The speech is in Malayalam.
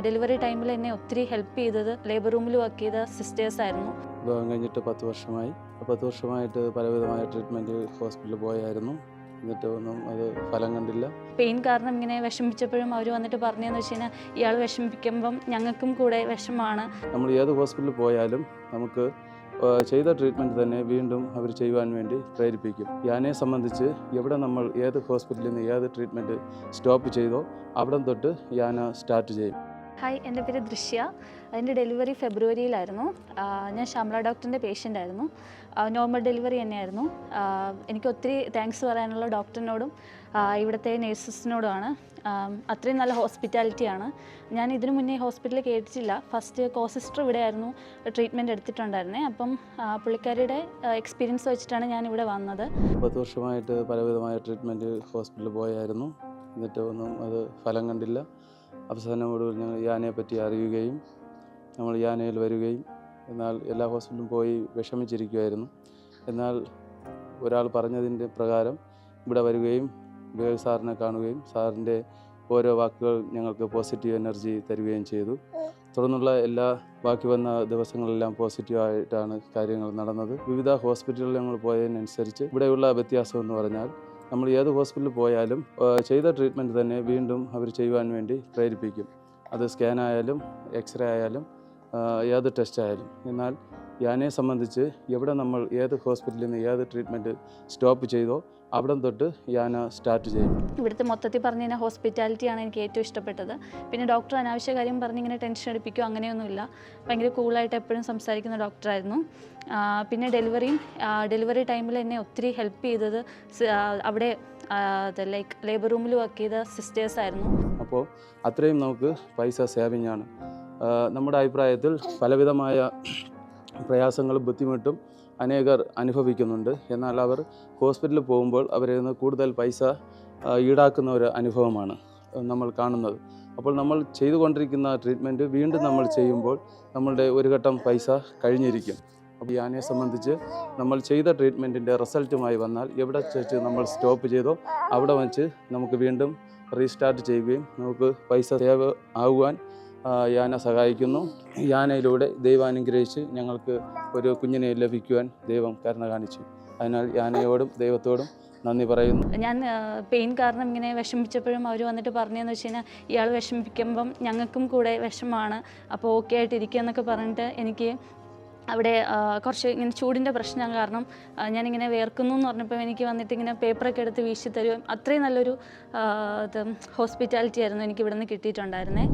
ഡെലിവറി ടൈമിൽ എന്നെ ഒത്തിരി ഹെൽപ്പ് ചെയ്തത് ലേബർ റൂമിൽ വർക്ക് ചെയ്ത സിസ്റ്റേഴ്സ് ആയിരുന്നു. വിവാഹം കഴിഞ്ഞിട്ട് പത്ത് വർഷമായി. പത്ത് വർഷമായിട്ട് പലവിധമായ ട്രീറ്റ്മെന്റ് ഹോസ്പിറ്റലിൽ പോയായിരുന്നു. എന്നിട്ട് ഒന്നും അത് ഫലം കണ്ടില്ല. പെയിൻ കാരണം ഇങ്ങനെ വിഷമിച്ചപ്പോഴും അവർ വന്നിട്ട് പറഞ്ഞതെന്ന് വെച്ച് കഴിഞ്ഞാൽ ഇയാൾ വിഷമിപ്പിക്കുമ്പം ഞങ്ങൾക്കും കൂടെ വിഷമാണ്. നമ്മൾ ഏത് ഹോസ്പിറ്റലിൽ പോയാലും നമുക്ക് ചെയ്ത ട്രീറ്റ്മെന്റ് തന്നെ വീണ്ടും അവർ ചെയ്യുവാൻ വേണ്ടി പ്രേരിപ്പിക്കും. യാനെ സംബന്ധിച്ച് എവിടെ നമ്മൾ ഏത് ഹോസ്പിറ്റലിൽ നിന്ന് ഏത് ട്രീറ്റ്മെന്റ് സ്റ്റോപ്പ് ചെയ്തോ അവിടം തൊട്ട് യാന സ്റ്റാർട്ട് ചെയ്യും. ഹായ് എന്റെ പേര് ദൃശ്യ. അതിന്റെ ഡെലിവറി ഫെബ്രുവരിയിലായിരുന്നു. ഞാൻ ശ്യാമള ഡോക്ടറിന്റെ പേഷ്യന്റ് ആയിരുന്നു നോർമൽ ഡെലിവറി തന്നെയായിരുന്നു. എനിക്ക് ഒത്തിരി താങ്ക്സ് പറയാനുള്ള ഡോക്ടറിനോടും ഇവിടുത്തെ നേഴ്സസിനോടുമാണ്. അത്രയും നല്ല ഹോസ്പിറ്റാലിറ്റിയാണ്. ഞാൻ ഇതിനു മുന്നേ ഹോസ്പിറ്റലിൽ കേട്ടിട്ടില്ല. ഫസ്റ്റ് കോസിസ്റ്റർ ഇവിടെ ആയിരുന്നു ട്രീറ്റ്മെന്റ് എടുത്തിട്ടുണ്ടായിരുന്നേ. അപ്പം പുള്ളിക്കാരിയുടെ എക്സ്പീരിയൻസ് വെച്ചിട്ടാണ് ഞാൻ ഇവിടെ വന്നത്. പത്ത് വർഷമായിട്ട് പലവിധമായ ട്രീറ്റ്മെന്റ് ഹോസ്പിറ്റലിൽ പോയായിരുന്നു. എന്നിട്ട് ഒന്നും അത് ഫലം കണ്ടില്ല. അവസാനം ഒടുവിൽ ഞങ്ങൾ യാനയെ പറ്റി അറിയുകയും നമ്മൾ യാനയിൽ വരികയും എന്നാൽ എല്ലാ ഹോസ്പിറ്റലിലും പോയി വിഷമിച്ചിരിക്കുമായിരുന്നു എന്നാൽ ഒരാൾ പറഞ്ഞതിന്റെ പ്രകാരം ഇവിടെ വരികയും വിവേക് സാറിനെ കാണുകയും സാറിന്റെ ഓരോ വാക്കുകൾ ഞങ്ങൾക്ക് പോസിറ്റീവ് എനർജി തരികയും ചെയ്തു. തുടർന്നുള്ള എല്ലാ ബാക്കി വന്ന ദിവസങ്ങളെല്ലാം പോസിറ്റീവായിട്ടാണ് കാര്യങ്ങൾ നടന്നത്. വിവിധ ഹോസ്പിറ്റലുകളിൽ ഞങ്ങൾ പോയതിനനുസരിച്ച് ഇവിടെയുള്ള വ്യത്യാസം എന്ന് പറഞ്ഞാൽ നമ്മൾ ഏത് ഹോസ്പിറ്റലിൽ പോയാലും ചെയ്ത ട്രീറ്റ്മെന്റ് തന്നെ വീണ്ടും അവർ ചെയ്യുവാൻ വേണ്ടി പ്രേരിപ്പിക്കും. അത് സ്കാൻ ആയാലും എക്സ്റേ ആയാലും ഏത് ടെസ്റ്റ് ആയാലും. എന്നാൽ യാനെ സംബന്ധിച്ച് എവിടെ നമ്മൾ ഏത് ഹോസ്പിറ്റലിൽ നിന്ന് ഏത് ട്രീറ്റ്മെന്റ് സ്റ്റോപ്പ് ചെയ്തോ അവിടെ തൊട്ട് യാന സ്റ്റാർട്ട് ചെയ്യും. ഇവിടുത്തെ മൊത്തത്തിൽ പറഞ്ഞു കഴിഞ്ഞാൽ ഹോസ്പിറ്റാലിറ്റിയാണ് എനിക്ക് ഏറ്റവും ഇഷ്ടപ്പെട്ടത്. പിന്നെ ഡോക്ടർ അനാവശ്യ കാര്യം പറഞ്ഞ് ഇങ്ങനെ ടെൻഷൻ അടിപ്പിക്കുകയോ അങ്ങനെയൊന്നുമില്ല. ഭയങ്കര കൂളായിട്ട് എപ്പോഴും സംസാരിക്കുന്ന ഡോക്ടറായിരുന്നു പിന്നെ ഡെലിവറിയും ഡെലിവറി ടൈമിൽ എന്നെ ഒത്തിരി ഹെൽപ്പ് ചെയ്തത് അവിടെ ലൈക്ക് ലേബർ റൂമിൽ വർക്ക് ചെയ്ത സിസ്റ്റേഴ്സ് ആയിരുന്നു. അപ്പോൾ അത്രയും നമുക്ക് പൈസ സേവിങ് ആണ്. നമ്മുടെ അഭിപ്രായത്തിൽ പലവിധമായ പ്രയാസങ്ങളും ബുദ്ധിമുട്ടും അനേകർ അനുഭവിക്കുന്നുണ്ട്. എന്നാൽ അവർ ഹോസ്പിറ്റലിൽ പോകുമ്പോൾ അവരിൽ നിന്ന് കൂടുതൽ പൈസ ഈടാക്കുന്ന ഒരു അനുഭവമാണ് നമ്മൾ കാണുന്നത്. അപ്പോൾ നമ്മൾ ചെയ്തുകൊണ്ടിരിക്കുന്ന ട്രീറ്റ്മെന്റ് വീണ്ടും നമ്മൾ ചെയ്യുമ്പോൾ നമ്മളുടെ ഒരു ഘട്ടം പൈസ കഴിഞ്ഞിരിക്കും. അപ്പോൾ ഈ ആനയെ സംബന്ധിച്ച് നമ്മൾ ചെയ്ത ട്രീറ്റ്മെന്റിന്റെ റിസൾട്ടുമായി വന്നാൽ എവിടെ വെച്ച് നമ്മൾ സ്റ്റോപ്പ് ചെയ്തോ അവിടെ വെച്ച് നമുക്ക് വീണ്ടും റീസ്റ്റാർട്ട് ചെയ്യുകയും നമുക്ക് പൈസ സേവ് ആകുവാൻ യാന സഹായിക്കുന്നു. യാനയിലൂടെ ദൈവം അനുഗ്രഹിച്ച് ഞങ്ങൾക്ക് ഒരു കുഞ്ഞിനെ ലഭിക്കുവാൻ ദൈവം കരുണ കാണിച്ചു. അതിനാൽ യാനയോടും ദൈവത്തോടും നന്ദി പറയുന്നു. ഞാൻ പെയിൻ കാരണം ഇങ്ങനെ വിഷമിച്ചപ്പോഴും അവർ വന്നിട്ട് പറഞ്ഞതെന്ന് വെച്ച് കഴിഞ്ഞാൽ ഇയാൾ വിഷമിപ്പിക്കുമ്പം ഞങ്ങൾക്കും കൂടെ വിഷമമാണ്. അപ്പോൾ ഓക്കെ ആയിട്ട് ഇരിക്കുക എന്നൊക്കെ പറഞ്ഞിട്ട് എനിക്ക് അവിടെ കുറച്ച് ഇങ്ങനെ ചൂടിന്റെ പ്രശ്നം കാരണം ഞാനിങ്ങനെ വേർക്കുന്നു എന്ന് പറഞ്ഞപ്പോൾ എനിക്ക് വന്നിട്ട് ഇങ്ങനെ പേപ്പറൊക്കെ എടുത്ത് വീശി തരുകയും അത്രയും നല്ലൊരു ഹോസ്പിറ്റാലിറ്റി ആയിരുന്നു എനിക്ക് ഇവിടെ നിന്ന് കിട്ടിയിട്ടുണ്ടായിരുന്നേ.